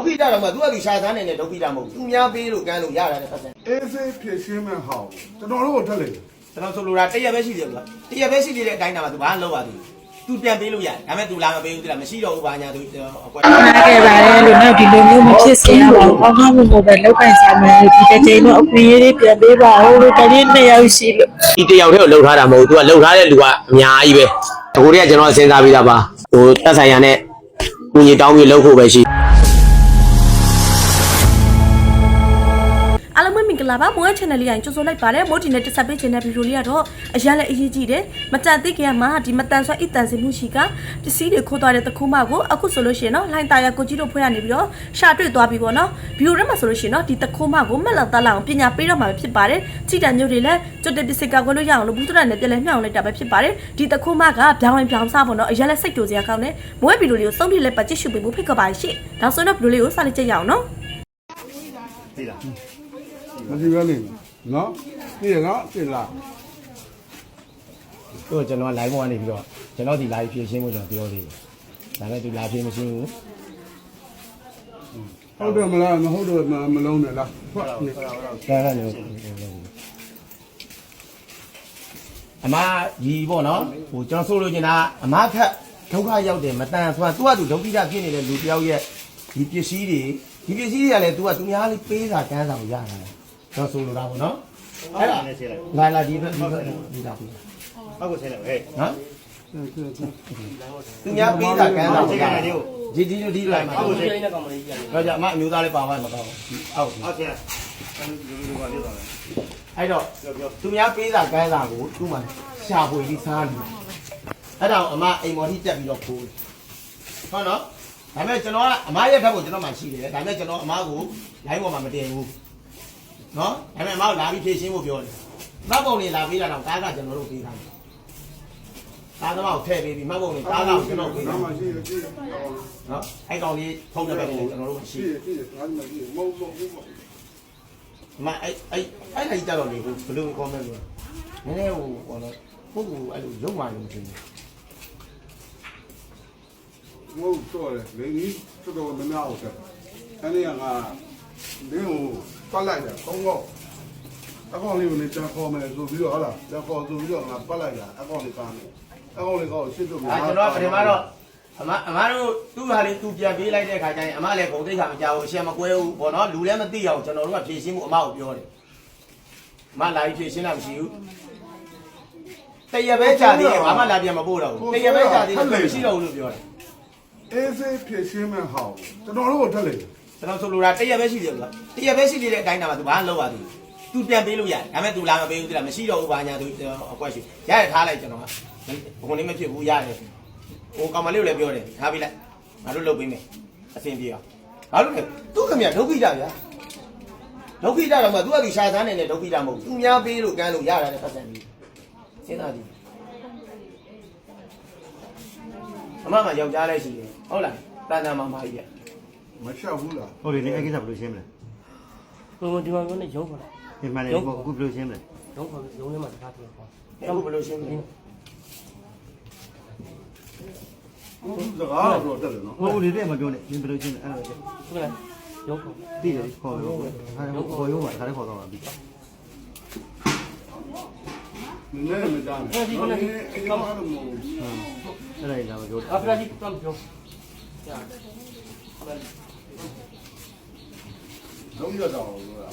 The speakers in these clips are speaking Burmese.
ဒုက္ခိတတော့မှသူကဒီရှာသားနေနဲ့ဒုက္ခိတမဟုတ်ဘူးသူများပေးလို့ကမ်းလို့ရတာတဲ့ပတ်စံအေးစေးဖြစ်ရှင်းမဲ့ဟောင်းကျွန်တော်တို့ကိုထက်လိုက်တယ်ကျွန်တော်ဆိုလိုတာတရက်ပဲရှိတယ်ကွာတရက်ပဲရှိသေးတဲ့အတိုင်းတာမှာသူဘာမှလုပ်ရသေးဘူးသူပြန်ပေးလို့ရတယ်ဒါပေမဲ့သူလာမပေးဘူးသူလာမရှိတော့ဘူးဘာညာသူအကွက်နားခဲ့ပါတယ်လို့နောက်ဒီလိုမျိုးမဖြစ်စေရပါဘူး။ကောင်းကောင်းမွန်မွန်ပဲလောက်ကန်စားမယ်လို့ဒီတစ်ချိန်တော့အခွင့်အရေးတွေပြန်ပေးပါဦးလို့တရင်နှစ်ယောက်ရှိလို့ဒီတယောက်တည်းကိုလှုပ်ထားတာမဟုတ်ဘူး तू ကလှုပ်ထားတဲ့လူကအများကြီးပဲတကူတည်းကကျွန်တော်စဉ်းစားပြီးသားပါဟိုတက်ဆိုင်ရနဲ့ကုညီတောင်းပြီးလှုပ်ဖို့ပဲရှိ ဂလာပါမိုးရဲ့ channel လေးကိုကြိုဆိုလိုက်ပါတယ်မိုးဒီနဲ့တက်ဆက်ပေးခြင်းတဲ့ဗီဒီယိုလေးကတော့အရင်လည်းအရေးကြီးတယ်မကြသိခင်မှာဒီမတန်ဆွမ်းအတန်စင်မှုရှိကပစ္စည်းတွေခိုးသွားတဲ့တခုမကိုအခုဆိုလို့ရှိရင်တော့လိုင်းတာရကိုကြီးတို့ဖွဲ့ရနေပြီးတော့ရှာတွေ့သွားပြီပေါ့နော်ဗီဒီယိုထဲမှာဆိုလို့ရှိရင်တော့ဒီတခုမကိုမက်လောက်သားလောက်ပညာပေးတော့မှာဖြစ်ပါတယ်ကြည်တံမျိုးတွေလည်းကျွတ်တဲ့ပစ္စည်းကကိုလို့ရအောင်လို့ဘူးတရနဲ့ပြန်လဲမြှောင်လိုက်တာပဲဖြစ်ပါတယ်ဒီတခုမကပြောင်းရင်ပြောင်းစားပေါ့နော်အရင်လည်းစိတ်ကြိုစရာကောင်းတယ်မိုးရဲ့ဗီဒီယိုလေးကိုစုံပြလက်ပတ်ကြည့်ရှုပေးဖို့ဖိတ်ခေါ်ပါရှင့်ဒါဆိုတော့ဗီဒီယိုလေးကိုစလိုက်ကြရအောင်နော် မရှိပဲနေနော်သိရနော်သိလားသူကကျွန်တော် live ပေါ်ကနေပြီးတော့ကျွန်တော်ဒီ live ဖြည့်ရှင်းဖို့ကျွန်တော်ပြောသေးတယ်ဒါပေမဲ့သူ live ဖြည့်မရှင်းဘူးဟုတ်တယ်မလားမဟုတ်တော့မလုံးနဲ့လားဟုတ်တယ်ဆရာကနေအမကြီးပေါ့နော်ဟိုကျွန်တော်ဆိုလိုချင်တာအမခက်ဒုက္ခရောက်တယ်မတန်ဆွမ်းသူကသူဒုက္ခိတဖြစ်နေတဲ့လူတယောက်ရဲ့ဒီပစ္စည်းတွေဒီပစ္စည်းတွေကလည်း तू ကသူများလေးပေးစာကမ်းစာကိုရတာလေကျွန် တော်ဆိုလိုတာပေါ့နော်အဲ့ဒါနဲ့ဆင်းလိုက်လာလာဒီဘက်ဒီဘက်ဒီလာပြီဟုတ်ကိုဆင်းလိုက်ဟဲ့နော်သူများပေးစာကမ်းစာကိုရတာဒီဒီဒီလိုက်မှာဟုတ်ကဲ့တော့ကြအမအမျိုးသားလေးပါသွားမှာမကောင်းဘူးအောက်ဟုတ်ကဲ့လူလူကပြောတာလေအဲ့တော့သူများပေးတာကမ်းတာကိုသူ့မှာရှာဖွေပြီးစားလို့အဲ့ဒါကိုအမအိမ်မော်ထိတက်ပြီးတော့ခိုးဟုတ်နော်ဒါပေမဲ့ကျွန်တော်ကအမရဲ့ဘက်ကိုကျွန်တော်မှရှိတယ်ဒါပေမဲ့ကျွန်တော်အမကို live ပေါ်မှာမတင်ဘူး နော်ဒါပေမဲ့အမကိုလာပြီးဖြည့်ရှင်းဖို့ပြောတယ်မှတ်ပုံတွေလာပေးတာတော့ကားကကျွန်တော်တို့ပေးတာကားသမားကိုထည့်ပေးပြီးမှတ်ပုံတွေကားကကျွန်တော်ပေးတာနော်မရှိရရှိရနော်အဲ့ကောင်လေးဖုန်းတဲ့ဘက်ကိုကျွန်တော်တို့ရှိရှိရရှိရငါမရှိမဟုတ်မဟုတ်ဘူးအမအဲ့အဲ့အဲ့ဒါကြီးကြတော့လေဘယ်လို comment လို့နည်းနည်းဟိုဘောနော်ပုဂ္ဂိုလ်အဲ့လိုလုံးဝလို့မသိဘူးမဟုတ်တော့လေလေကြီးတော်တော်မများဟုတ်တယ်အဲ့ဒီကငါဒီကို ပတ်လိုက်တယ်ကောင်းကောင်းအကောင်လေးကိုလည်းကြာခေါ်မယ်ဆိုပြီးတော့ဟာလားကြာခေါ်ဆိုပြီးတော့ငါပတ်လိုက်တာအကောင်လေးကမ်းတယ်အကောင်လေးကောရှင်းလို့အဲကျွန်တော်ပထမတော့အမအမတို့သူ့ဟာလေးသူပြန်ပေးလိုက်တဲ့ခါကျရင်အမလည်းဂုံတိတ်ခါမကြောက်ဘူးရှက်မကွဲဘူးဘောနော်လူလည်းမသိအောင်ကျွန်တော်တို့ကဖြည့်ရှင်းမှုအမကိုပြောတယ်အမလာပြီးဖြည့်ရှင်းတာမရှိဘူးတရပဲကြာသေးတယ်ဘာမှလာပြန်မပို့တော့ဘူးတရပဲကြာသေးတယ်မရှိတော့ဘူးလို့ပြောတယ်အေးစေးဖြစ်ရှင်းမဲ့ဟောင်းကျွန်တော်တို့ကိုထက်လို က်တယ်ကျွန်တော်ဆိုလိုတာတရပဲရှိတယ်ကွာတရပဲရှိသေးတဲ့အတိုင်းတာမှာသူဘာမှလုပ်ရသေးဘူးသူပြန်ပေးလို့ရတယ်ဒါပေမဲ့သူလာမပေးဘူးသူလာမရှိတော့ဘူးဘာညာသူအကွက်ရှိရတယ်ထားလိုက်ကျွန်တော်ကဘုံလေးမဖြစ်ဘူးရတယ်ဟိုကောင်မလေးကိုလည်းပြောတယ်ထားပေးလိုက်ငါတို့လုပ်ပေးမယ်အဆင်ပြေအောင်ဘာလို့လဲသူခင်ဗျဒုက္ခိတဗျာဒုက္ခိတတော့မှသူကဒီရှာသားနေနဲ့ဒုက္ခိတမဟုတ်ဘူးသူများပေးလို့ကမ်းလို့ရတာတဲ့ပတ်စံကြီးစဉ်းစားကြည့်အမမယောက်ျားလည်းရှိတယ်ဟုတ်လားတန်တန်မာမာကြီးอ่ะ မလျှောက်ဘူးလားဟုတ်ပြီလေအဲ့ကိစ္စဘယ်လိုရှင်းမလဲဘယ်လိုဒီမှာပြောနေရုံးခေါ်လိုက်ဒီမှလည်းအခုဘယ်လိုရှင်းမလဲရုံးခေါ်ရုံးထဲမှာတခါတည်းခေါ်အခုဘယ်လိုရှင်းမလဲစကားတော့တက်တယ်နော်ဟုတ်လေတဲ့မပြောနဲ့ဒီဘယ်လိုရှင်းလဲအဲ့ဒါဟုတ်ကဲ့ရုံးခေါ်သိတယ်ခေါ်ရောအဲ့ခေါ်ရောပါခါတည်းခေါ်တော့ပါပြီနည်းနည်းမတမ်းအဲ့ဒီကတော့မဟုတ်အဲ့ဒါလည်းလာမပြောအဖရာဒီတမ်ပြော လုံးရတော့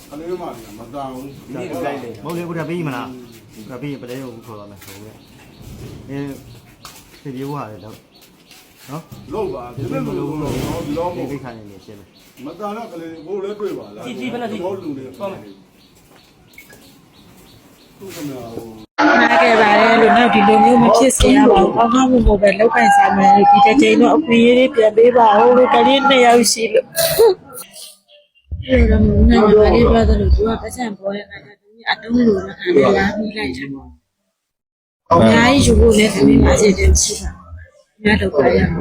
ခလေးမလေးမတမ်းဘူးဒီနေ့လိုလိုက်တယ်မဟုတ်လေအခုဒါပြီးမလားဒါပြီးပလဲကိုခေါ်တော့မယ်ဟုတ်ကဲ့အဲဒီပြေဟာလေတော့နော်လို့ပါဒီလိုလိုလို့လောဒီမို့ကိစ္စနေနေရှင်းမယ်မတမ်းတော့ကလေးဘိုးလည်းတွေ့ပါလားဘောလူတွေသွားမယ်သူကမဟိုနားခဲ့ပါတယ်လို့နောက်ဒီလိုမျိုးမဖြစ်စေရပါဘူးကောင်းကောင်းမွန်မွန်ပဲလောက်ကန်စားမယ်လို့ဒီတစ်ချိန်တော့အခွင့်အရေးတွေပြန်ပေးပါဦးလို့တရင်နှစ်ယောက်ရှိလို့ အဲ့တော့မင်းကဘာလေးပြောသလိုသူကပတ်စံပေါ်တဲ့အခါကျတော့အတုံးလိုတဲ့အခါနဲ့လာပြီးလိုက်တယ်ပေါ့အများကြီးယူဖို့လည်းသမီးမအစီအစဉ်ရှိပါဘူးညတော့ကြရအောင်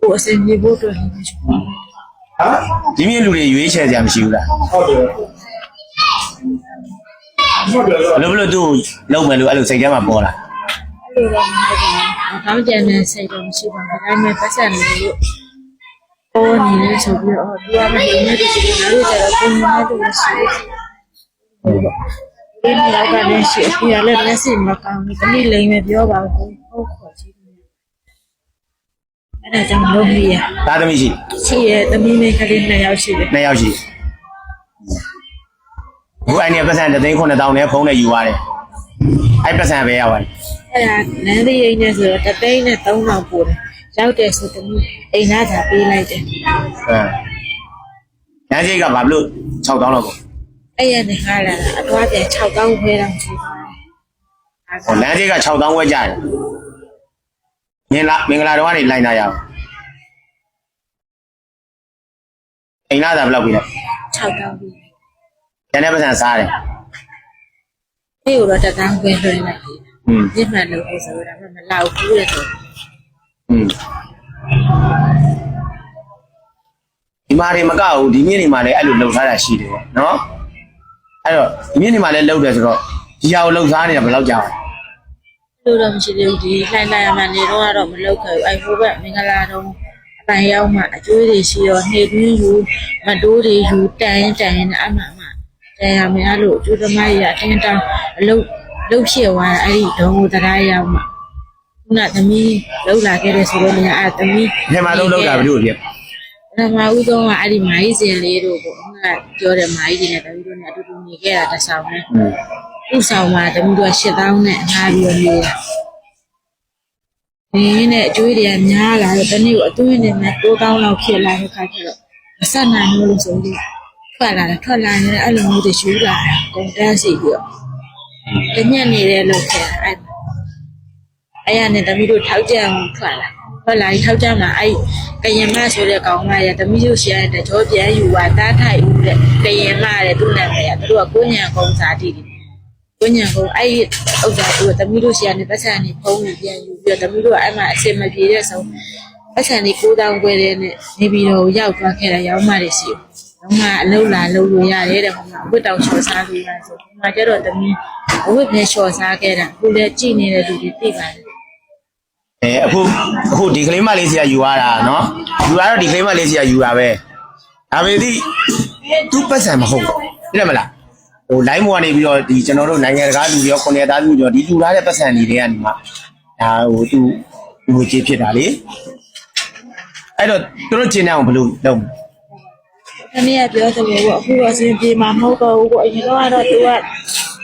ကိုအစင်ပြေဖို့အတွက်လည်းယူပါဒီမြင့်လူတွေရွေးချယ်ကြမရှိဘူးလားဟုတ်တယ်ဟုတ်တယ်ဘယ်လိုဘယ်လိုသူ့လုံးမယ်လို့အဲ့လိုစိတ်ထဲမှာပေါ်လာအဲ့လိုတော့မဟုတ်ပါဘူး။ဘာမှကြံနေစိတ်တော့မရှိပါဘူး။ဒါပေမဲ့ပတ်စံလို့ ပေါ်နေလို့ဆိုပြီးတော့သူကမနေနဲ့ဒီလိုငါတို့ကျတော့ကိုယ်နဲ့တူရှိဟုတ်ပါဒီနေ့တော့ကလည်းရှိအဖေကလည်းမျက်စိမကောင်းဘူးတမိလိမ်ပဲပြောပါဘူးဟုတ်ခေါ်ကြည့်တယ်အဲ့ဒါကြောင့်လုံးကြီးရသားသမီးရှိရှိရတမိမိကလေးနှစ်ယောက်ရှိတယ်နှစ်ယောက်ရှိဘူးအိုင်နေပတ်စံ3သိန်း9000နဲ့ဖုန်းနဲ့ယူရတယ်အဲ့ပတ်စံပဲရပါတယ်အဲ့ဒါနန်းသေးရိမ့်နဲ့ဆိုတော့တသိန်းနဲ့3000ပို့တယ် ရောက်တယ်ဆိုတမီးအိမ်လာသာပေးလိုက်တယ်အဲညချိတ်ကဘာလို့6000လောက်ပေါ့အဲ့ရနေခါလာတာအသွားပြန်6000ခွဲတော့ရှိပါတယ်ဟောလမ်းကြီးက6000ခွဲကြတယ်မင်္ဂလာမင်္ဂလာတော့ကနေလိုက်လာရအောင်အိမ်လာတာဘယ်လောက်ပြီလဲ6000ပြီတနေ့ပတ်စံစားတယ်ဒီလိုတော့တန်းခွဲလွှင့်လိုက်อืมညမှန်လို့ဆိုတော့မလောက်ဘူးလေဆိုတော့ ဒီမှာတွေမကဘူးဒီမြင့်တွေမှာလည်းအဲ့လိုလှုပ်ထားတာရှိတယ်နော်အဲ့တော့ဒီမြင့်တွေမှာလည်းလှုပ်တယ်ဆိုတော့ဒီဟာကိုလှုပ်စားနေတာဘယ်လောက်ကြာလဲလို့တော့မရှိသေးဘူးဒီလှိုင်းလိုက်ရမှနေတော့ကတော့မလောက်ခဲ့ဘူးအဲဟိုဘက်မင်္ဂလာတော့အပိုင်ရောက်မှအကျွေးတွေရှိတော့နေတွင်းယူမတိုးတွေယူတန်ရင်တန်ရင်အမှအမှတန်ရမယ်အဲ့လိုအကျိုးသမားကြီးအတင်းတောင်းအလုတ်လုတ်ဖြစ်သွားတာအဲ့ဒီဒုံကိုတရားရောက်မှ ခုနသမီးလောက်လာခဲ့တဲ့ဆိုတော့လည်းအဲ့သမီးဒီမှာလုံးလှုပ်တာဘယ်လိုဖြစ်ပထမဦးဆုံးကအဲ့ဒီမာကြီးစင်လေးတို့ပေါ့ခုနကပြောတဲ့မာကြီးတွေနဲ့တပီးတို့နဲ့အတူတူနေခဲ့တာတစ်ဆောင်နဲ့อืมဥဆောင်မှာတပီးတို့က8000နဲ့ငါးပြီးတော့နေတာဒီနဲ့အကျွေးတွေကများလာတော့တနေ့ကိုအသွင်းနေမှာ9000လောက်ဖြစ်လာတဲ့ခါကျတော့မဆက်နိုင်ဘူးလို့ဆိုပြီးထွက်လာတယ်ထွက်လာရင်အဲ့လိုမျိုးတွေရှူလာတာကုန်တန်းစီပြီးတော့တညက်နေတယ်လို့ခဲ့တာအဲ့ အဲ့ရနဲ့တမီးတို့ထောက်ကြအောင်ထွက်လာထွက်လာပြီးထောက်ကြမှာအဲ့ကရင်မဆိုတဲ့ကောင်မရတမီးတို့ရှိရတဲ့ကြောပြန်ယူပါတားထိုက်ဦးတဲ့ကရင်မတဲ့သူ့နာမည်ကသူတို့ကကိုညံကုန်းစားတီးတယ်ကိုညံကုန်းအဲ့ဒီဥစ္စာသူကတမီးတို့ရှိရတဲ့ပတ်စံနေဖုံးနေပြန်ယူပြီးတော့တမီးတို့ကအဲ့မှာအစင်မပြေတဲ့ဆုံးပတ်စံနေ9000ခွဲတဲ့နဲ့နေပြီးတော့ရောက်သွားခဲ့တာရောင်းမတွေရှိတယ်တော့မှအလုံးလာလုံးလို့ရတယ်တဲ့ဟိုမှာအဝတ်တောင်ချော်စားလို့ရဆိုဒီမှာကျတော့တမီးအဝတ်ပဲချော်စားခဲ့တာအခုလည်းကြည်နေတဲ့လူတွေသိပါတယ် အဲအခုအခုဒီကလေးမလေးစီကယူရတာနော်ယူရတော့ဒီကလေးမလေးစီကယူတာပဲဒါပေမဲ့သူပတ်စံမဟုတ်ဘူးသိတယ်မလားဟို line ပေါ်ကနေပြီးတော့ဒီကျွန်တော်တို့နိုင်ငံတကာလူတွေရောခွန်ရသားလူတွေရောဒီလူလာတဲ့ပတ်စံတွေတွေကနေမှဒါဟိုသူလူကြီးဖြစ်တာလေအဲ့တော့သူတို့ကျင်းတဲ့အောင်ဘယ်လိုလုပ်မလဲတနည်းပြောသလိုပေါ့အခုတော့အဆင်ပြေမှာမဟုတ်တော့ဘူးပေါ့အရင်တော့ကတော့သူက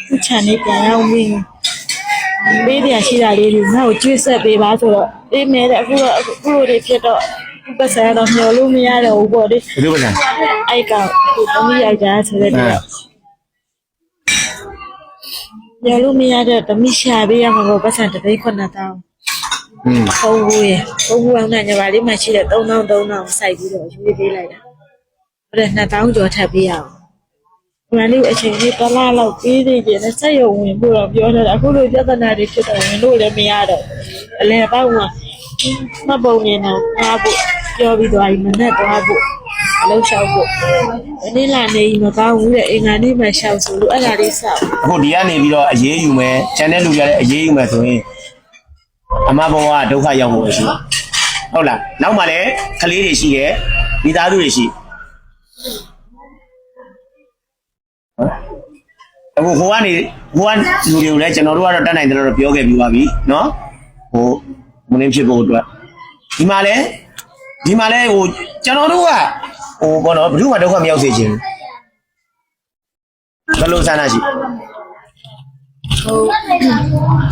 သူ့ channel ပြန်ရောက်ပြီး ပေးပြန်ရှိတာလေးတွေငါ့ကိုကျွေးဆက်ပေးပါဆိုတော့အေးမဲတဲ့အခုတော့အခုလိုတွေဖြစ်တော့သူ့ပတ်စံတော့မျောလို့မရတော့ဘူးပေါ့လေဘယ်လိုပတ်စံ။အဲ့ကောင်သူသမီးယောက်ျားဆိုတဲ့တည်းမျောလို့မရတဲ့သမီးရှာပေးရမှာပေါ့ပတ်စံတစ်သိန်းခွနတောင်းอืมဖုန်းဘူးရဖုန်းဘူးအောင်နဲ့ညီမလေးမှရှိတဲ့3000 3000စိုက်ပြီးတော့ရွေးပေးလိုက်တာ။အဲ့ဒါ2000ကျော်ထပ်ပေးရအောင်။ ညီမလေးအချိန်လေးတစ်လားလောက်ပေးသေးတယ်နဲ့စက်ရုံဝင်ဖို့တော့ပြောနေတာအခုလိုပြဿနာတွေဖြစ်တော့ဝင်လို့လည်းမရတော့ဘူးအလဲပေါ့ကမပုံနေတော့သွားဖို့ပြောပြီးသွားပြီမနဲ့သွားဖို့အလုံးလျှောက်ဖို့ဒီနေ့လာနေမကောင်းဘူးတဲ့အင်္ဂါနေ့မှရှောက်ဆိုလို့အဲ့ဒါလေးဆောက်အခုဒီကနေပြီးတော့အေးအေးယူမယ်ချန်တဲ့လူကြတဲ့အေးအေးယူမယ်ဆိုရင်အမဘဝဒုက္ခရောက်ဖို့ရှိတယ်ဟုတ်လားနောက်မှလည်းကလေးတွေရှိတယ်မိသားစုတွေရှိ အခုဟိုကနေဟိုကလူတွေကိုလည်းကျွန်တော်တို့ကတော့တတ်နိုင်တယ်လို့ပြောခဲ့ပြီးပါပြီเนาะဟိုမင်းဖြစ်ဖို့အတွက်ဒီမှာလည်းဒီမှာလည်းဟိုကျွန်တော်တို့ကဟိုဘောနော်ဘယ်သူမှဒုက္ခမရောက်စေချင်ဘူးဘယ်လိုဆန္ဒရှိ ဟုတ်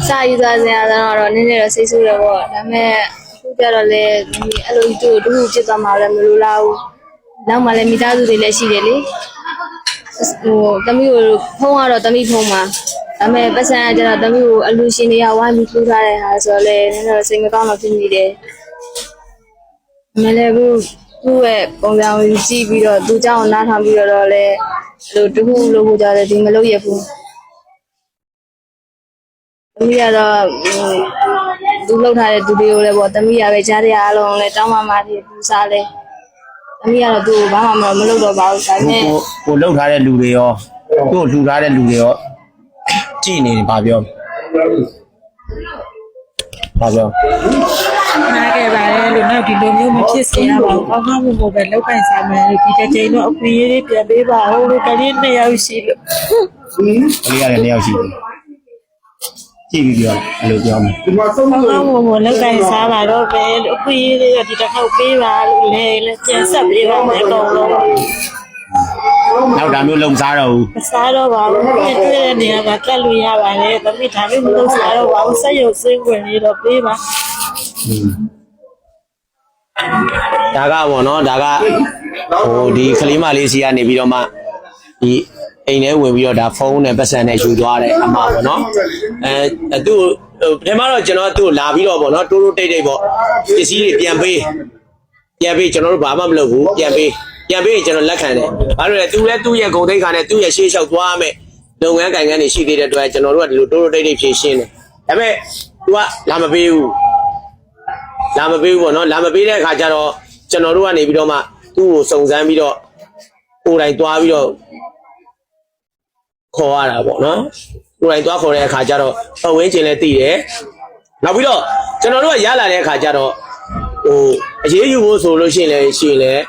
စာယူသွားစရာတော့နည်းနည်းတော့စိတ်ဆိုးတယ်ပေါ့ဒါပေမဲ့အခုကျတော့လေဒီအဲ့လိုတူတူဖြစ်သွားမှလည်းမလိုလားဘူးနောက်မှလည်းမိသားစုတွေလည်းရှိတယ်လေ ဟိုတမီးကိုဖုန်းကတော့တမီးဖုန်းမှာဒါပေမဲ့ပတ်စံကကျတော့တမီးကိုအလူရှင်တွေကဝိုင်းပြီးထူထားတဲ့ဟာဆိုတော့လေနည်းနည်းတော့စိတ်မကောင်းတော့ဖြစ်နေတယ်မလည်းဘူးသူ့ရဲ့ပုံစံကိုကြည့်ပြီးတော့သူเจ้าကိုနားထောင်ပြီးတော့လေအဲ့လိုတခုလို့ကိုကြတယ်ဒီမလုပ်ရဘူး သမီးကတော့ဟိုသူလှုပ်ထားတဲ့သူတွေကိုလည်းပေါ့သမီးကပဲကြားရအားလုံးလည်းတောင်းပန်ပါတယ်ပူစားလဲ သမီးကတော့သူ့ကိုဘာမှမလုပ်တော့ပါဘူးဒါပေမဲ့ကိုကိုလှုပ်ထားတဲ့လူတွေရောသူ့ကိုလှူထားတဲ့လူတွေရောကြည်နေတယ်ဗာပြောဗာပြောနားကခဲ့ပါတယ်လို့နောက်ဒီလိုမျိုးမဖြစ်စေရပါဘူးကောင်းကောင်းမွန်မွန်ပဲလောက်ကင်စားမယ်လို့ဒီတစ်ချိန်တော့အခွင့်အရေးလေးပြန်ပေးပါဦးလို့ကလေးနှစ်ယောက်ရှိလို့ကလေးရတယ်နှစ်ယောက်ရှိတယ် ကြည့်ပြီးပြောအဲ့လိုပြောမယ်ဒီမှာသုံးကောင်းလို့ကောင်းမွန်မွန်လောက်ကင်စားပါတော့ပဲလို့အခွင့်အရေးလေးတော့ဒီတစ်ခေါက်ပေးပါလို့လည်းလည်းပြန်ဆက်ပေးပါမယ်အကုန်လုံးနောက်ဒါမျိုးလုံစားတော့ဘူးမစားတော့ပါဘူးပြည့်တဲ့နေရာမှာကတ်လို့ရပါတယ်သမီးဒါမျိုးမလုပ်စားတော့ပါဘူးဆက်ရုပ်စင်းဝင်လေးတော့ပေးပါဒါကပေါ့နော်ဒါကဟိုဒီကလေးမလေးစီကနေပြီးတော့မှဒီ အိမ်ထဲဝင်ပြီးတော့ဒါဖုန်းနဲ့ပတ်စံနဲ့ယူသွားတဲ့အမှားပေါ့နော်အဲသူ့ကိုပထမတော့ကျွန်တော်သူ့ကိုလာပြီးတော့ပေါ့နော်တိုးတိုးတိတ်တိတ်ပေါ့ပစ္စည်းတွေပြန်ပေးပြန်ပေးကျွန်တော်တို့ဘာမှမလုပ်ဘူးပြန်ပေးပြန်ပေးရင်ကျွန်တော်လက်ခံတယ်ဘာလို့လဲသူလည်းသူ့ရဲ့ဂုံတိတ်ခါနဲ့သူ့ရဲ့ရှေ့လျှောက်သွားမယ်လုပ်ငန်းကိုင်ငန်းတွေရှိသေးတဲ့အတွက်ကျွန်တော်တို့ကဒီလိုတိုးတိုးတိတ်တိတ်ဖြေရှင်းတယ်ဒါပေမဲ့ तू ကလာမပေးဘူးလာမပေးဘူးပေါ့နော်လာမပေးတဲ့အခါကျတော့ကျွန်တော်တို့ကနေပြီးတော့မှသူ့ကိုစုံစမ်းပြီးတော့ကိုယ်တိုင်သွားပြီးတော့ ခေါ်ရတာပေါ့နော်ကိုယ်တိုင်သွားခေါ်တဲ့အခါကျတော့ပတ်ဝန်းကျင်လည်းသိတယ်နောက်ပြီးတော့ကျွန်တော်တို့ကရလာတဲ့အခါကျတော့ဟိုအရေးယူဖို့ဆိုလို့ရှိရင်လည်းရှိရင်လည်း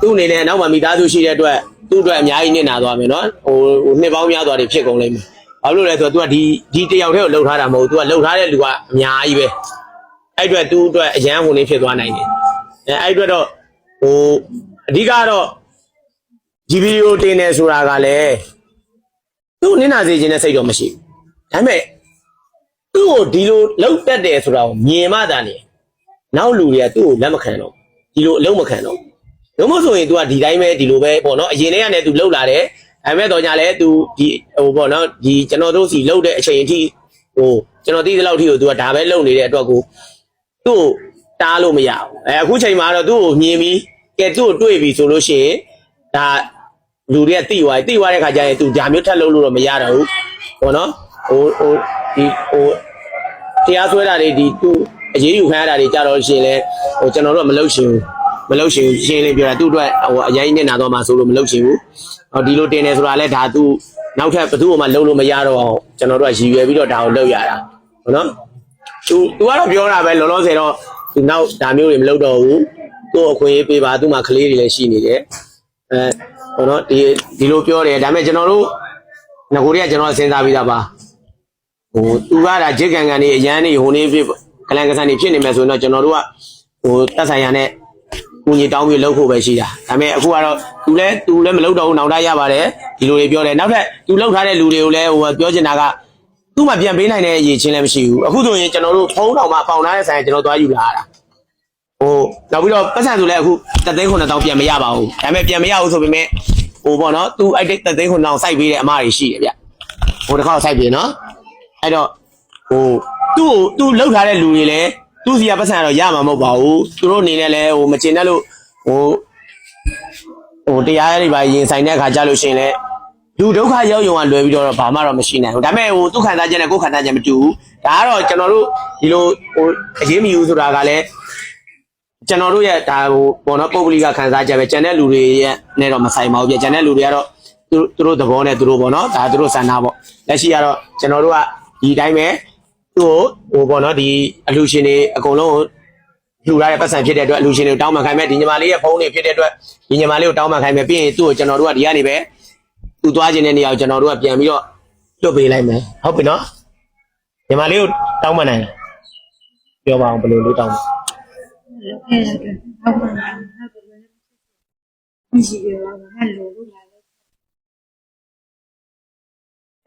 သူ့အနေနဲ့နောက်မှမိသားစုရှိတဲ့အတွက်သူ့အတွက်အများကြီးနစ်နာသွားမယ်နော်ဟိုဟိုနှစ်ပေါင်းများစွာတွေဖြစ်ကုန်လိမ့်မယ်ဘာလို့လဲဆိုတော့ तू ကဒီဒီတယောက်တည်းကိုလှုပ်ထားတာမဟုတ်ဘူး तू ကလှုပ်ထားတဲ့လူကအများကြီးပဲအဲ့အတွက်သူ့အတွက်အရန်ဝင်နေဖြစ်သွားနိုင်တယ်အဲအဲ့အတွက်တော့ဟိုအဓိကတော့ဒီဗီဒီယိုတင်နေဆိုတာကလည်း သူ့နင့်နာစေခြင်းနဲ့စိတ်တော့မရှိဘူးဒါပေမဲ့သူ့ကိုဒီလိုလောက်တက်တယ်ဆိုတာကိုမြင်မှသာနေနောက်လူတွေကသူ့ကိုလက်မခံတော့ဒီလိုအလုံးမခံတော့လုံးမဆိုရင် तू ကဒီတိုင်းပဲဒီလိုပဲပေါ့နော်အရင်တည်းကလည်း तू လှုပ်လာတယ်ဒါပေမဲ့တော့ညာလဲ तू ဒီဟိုပေါ့နော်ဒီကျွန်တော်တို့စီလှုပ်တဲ့အချိန်အထိဟိုကျွန်တော်သိတဲ့လောက်ထိကို तू ကဒါပဲလှုပ်နေတဲ့အတွက်ကို သူ့ကိုတားလို့မရဘူးအဲအခုချိန်မှာတော့သူ့ကိုမြင်ပြီးကဲသူ့ကိုတွေ့ပြီဆိုလို့ရှိရင်ဒါ လူတွေကတိသွားပြီတိသွားတဲ့ခါကျရင်သူဒါမျိုးထပ်လုပ်လို့တော့မရတော့ဘူးဘောနော်ဟိုဟိုဒီဟိုတရားဆွဲတာတွေဒီသူ့အရေးယူခံရတာတွေကြတော့ရှိရင်လဲဟိုကျွန်တော်တို့ကမလုပ်ရှင်ဘူးမလုပ်ရှင်ဘူးရှင်းလင်းပြောတာသူ့အတွက်ဟိုအရင်နဲ့နာတော့မှဆိုလို့မလုပ်ရှင်ဘူးဟောဒီလိုတင်နေဆိုတာလဲဒါသူနောက်ထပ်ဘယ်သူ့မှလုပ်လို့မရတော့အောင်ကျွန်တော်တို့ကရည်ရွယ်ပြီးတော့ဒါကိုလုပ်ရတာဘောနော်သူသူကတော့ပြောတာပဲလောလောဆယ်တော့သူနောက်ဒါမျိုးတွေမလုပ်တော့ဘူးသူ့အခွင့်အရေးပေးပါသူ့မှာကလေးတွေလည်းရှိနေတယ်အဲ ဟိုတော့ဒီဒီလိုပြောတယ်ဒါပေမဲ့ကျွန်တော်တို့ငကိုတွေကကျွန်တော်စဉ်းစားပြီးသားပါဟိုသူကဒါဂျစ်ကန်ကန်နေအရန်နေဟိုနေဖြစ်ကလန်ကဆန်နေဖြစ်နေမယ်ဆိုရင်တော့ကျွန်တော်တို့ကဟိုတက်ဆိုင်ရနဲ့ကိုကြီးတောင်းပြီးလှုပ်ဖို့ပဲရှိတာဒါပေမဲ့အခုကတော့သူလည်းသူလည်းမလှုပ်တော့ဘူးနောက်တိုင်းရပါတယ်ဒီလိုတွေပြောတယ်နောက်ထပ်သူလှုပ်ထားတဲ့လူတွေကိုလည်းဟိုပြောချင်တာကသူ့မှာပြန်ပေးနိုင်တဲ့အရေးချင်းလည်းမရှိဘူးအခုဆိုရင်ကျွန်တော်တို့ဖုန်းတော်မှာပေါင်ထားတဲ့ဆိုင်ကျွန်တော်သွားယူလာတာ ဟိုနောက်ပြီးတော့ပတ်စံဆိုလည်းအခုတသိန်း9000ပြန်မရပါဘူးဒါပေမဲ့ပြန်မရဘူးဆိုပေမဲ့ဟိုပေါ့နော်သူအဲ့ဒီတသိန်း9000စိုက်ပေးတဲ့အမားတွေရှိတယ်ဗျဟိုတစ်ခါစိုက်ပေးနော်အဲ့တော့ဟိုသူ့ကိုသူ့လောက်ထားတဲ့လူတွေလည်းသူ့စီကပတ်စံတော့ရမှာမဟုတ်ပါဘူးသူတို့အနေနဲ့လည်းဟိုမကျင်တတ်လို့ဟိုဟိုတရားတွေပါရင်ဆိုင်တဲ့အခါကြလို့ရှိရင်လည်းလူဒုက္ခရောက်ယုံကလွယ်ပြီးတော့ဘာမှတော့မရှိနိုင်ဘူးဒါပေမဲ့ဟိုသူခံစားချက်နဲ့ကိုယ်ခံစားချက်မတူဘူးဒါကတော့ကျွန်တော်တို့ဒီလိုဟိုအရေးမယူဆိုတာကလည်း ကျွန်တော်တို့ရဲ့ဒါဟိုဘောနော်ပုဂ္ဂလိကခံစားချက်ပဲကျန်တဲ့လူတွေရဲ့နဲ့တော့မဆိုင်ပါဘူးပြကျန်တဲ့လူတွေကတော့သူသူတို့သဘောနဲ့သူတို့ပေါ့နော်ဒါသူတို့ဆန္ဒပေါ့လက်ရှိကတော့ကျွန်တော်တို့ကဒီတိုင်းပဲသူ့ကိုဟိုပေါ့နော်ဒီအလူရှင်တွေအကုန်လုံးကိုလှူရတဲ့ပတ်စံဖြစ်တဲ့အတွက်အလူရှင်တွေကိုတောင်းပန်ခိုင်းမယ်ဒီညီမလေးရဲ့ဖုန်းတွေဖြစ်တဲ့အတွက်ဒီညီမလေးကိုတောင်းပန်ခိုင်းမယ်ပြီးရင်သူ့ကိုကျွန်တော်တို့ကဒီကနေပဲသူသွားခြင်းတဲ့နေရာကိုကျွန်တော်တို့ကပြန်ပြီးတော့လွတ်ပေးလိုက်မယ်ဟုတ်ပြီနော်ညီမလေးကိုတောင်းပန်နိုင်လားပြောပါအောင်ဘယ်လိုလေးတောင်းပန် လုပ်ခဲ့တဲ့အတွက်ဟုတ်ပါလားဟုတ်တယ်မရှိရပါဘူးဟဲ့လို့လို့လာလို့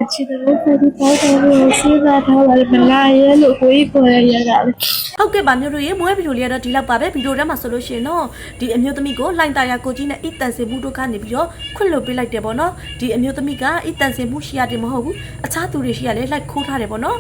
အချစ်တဲ့ဖက်ဒီတောက်တယ်လို့စီးစားထားတယ်မလာရဲလို့ကိုကြီးပေါ်ရရတာလေဟုတ်ကဲ့ပါမျိုးတို့ရေမွေးဗီဒီယိုလေးကတော့ဒီလောက်ပါပဲဗီဒီယိုထဲမှာဆိုလို့ရှိရင်တော့ဒီအမျိုးသမီးကိုလှိုင်တာယာကိုကြီးနဲ့အီတန်စင်မှုတို့ကနေပြီးတော့ခွင့်လွှတ်ပေးလိုက်တယ်ပေါ့နော်ဒီအမျိုးသမီးကအီတန်စင်မှုရှိရတယ်မဟုတ်ဘူးအခြားသူတွေရှိရလဲလိုက်ခိုးထားတယ်ပေါ့နော်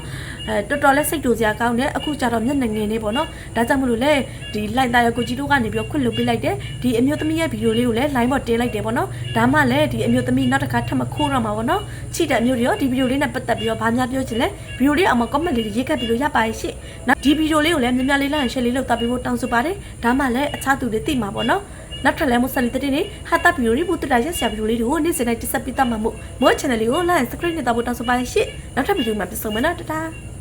အဲတော်တော်လေးစိတ်တူစရာကောင်းတယ်အခုကျတော့မျက်နှာငယ်နေပေါ့နော်ဒါကြောင့်မလို့လေဒီလှိုင်တာယာကိုကြီးတို့ကနေပြီးတော့ခွင့်လွှတ်ပေးလိုက်တယ်ဒီအမျိုးသမီးရဲ့ဗီဒီယိုလေးကိုလည်း line ပေါ်တင်လိုက်တယ်ပေါ့နော်ဒါမှလည်းဒီအမျိုးသမီးနောက်တစ်ခါထပ်မခိုးတော့မှာပေါ့နော်ချိတဲ့အမျိုးတွေရောဒီဗီဒီယိုလေးနဲ့ပတ်သက်ပြီးတော့ဘာများပြောချင်လဲဗီဒီယိုလေးအောင်မှာ comment လေးရေးခဲ့ပြီးလို့ရပါရဲ့ရှင့်နော်ဒီဗီဒီယိုလေးကိုလည်းများများလေး like share လေးလုပ်တာပေးဖို့တောင်းဆိုပါတယ်ဒါမှလည်းအခြားသူတွေသိမှာပေါ့နော်နောက်ထပ်လည်းမဆက်လီတဲ့နေ့ဟာတာဗီဒီယိုလေးပို့တက်တာရက်ဆရာဗီဒီယိုလေးတွေကိုနေ့စဉ်တိုင်းတက်ဆက်ပေးတတ်မှာမို့မို့ channel လေးကို like subscribe နဲ့တောက်ဖို့တောင်းဆိုပါရှင့်နောက်ထပ်ဗီဒီယိုမှာပြန်ဆုံမယ်နော်တတား